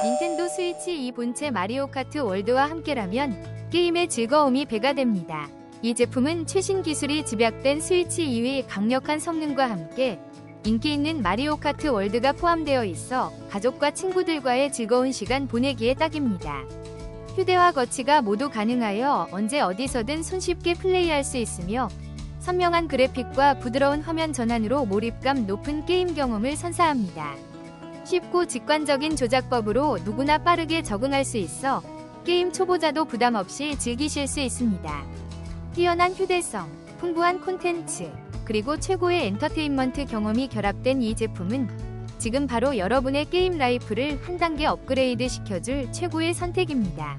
닌텐도 스위치 2 본체 마리오 카트 월드와 함께라면 게임의 즐거움이 배가 됩니다. 이 제품은 최신 기술이 집약된 스위치 2의 강력한 성능과 함께 인기 있는 마리오 카트 월드가 포함되어 있어 가족과 친구들과의 즐거운 시간 보내기에 딱입니다. 휴대와 거치가 모두 가능하여 언제 어디서든 손쉽게 플레이할 수 있으며 선명한 그래픽과 부드러운 화면 전환으로 몰입감 높은 게임 경험을 선사합니다. 쉽고 직관적인 조작법으로 누구나 빠르게 적응할 수 있어 게임 초보자도 부담 없이 즐기실 수 있습니다. 뛰어난 휴대성, 풍부한 콘텐츠, 그리고 최고의 엔터테인먼트 경험이 결합된 이 제품은 지금 바로 여러분의 게임 라이프를 한 단계 업그레이드 시켜줄 최고의 선택입니다.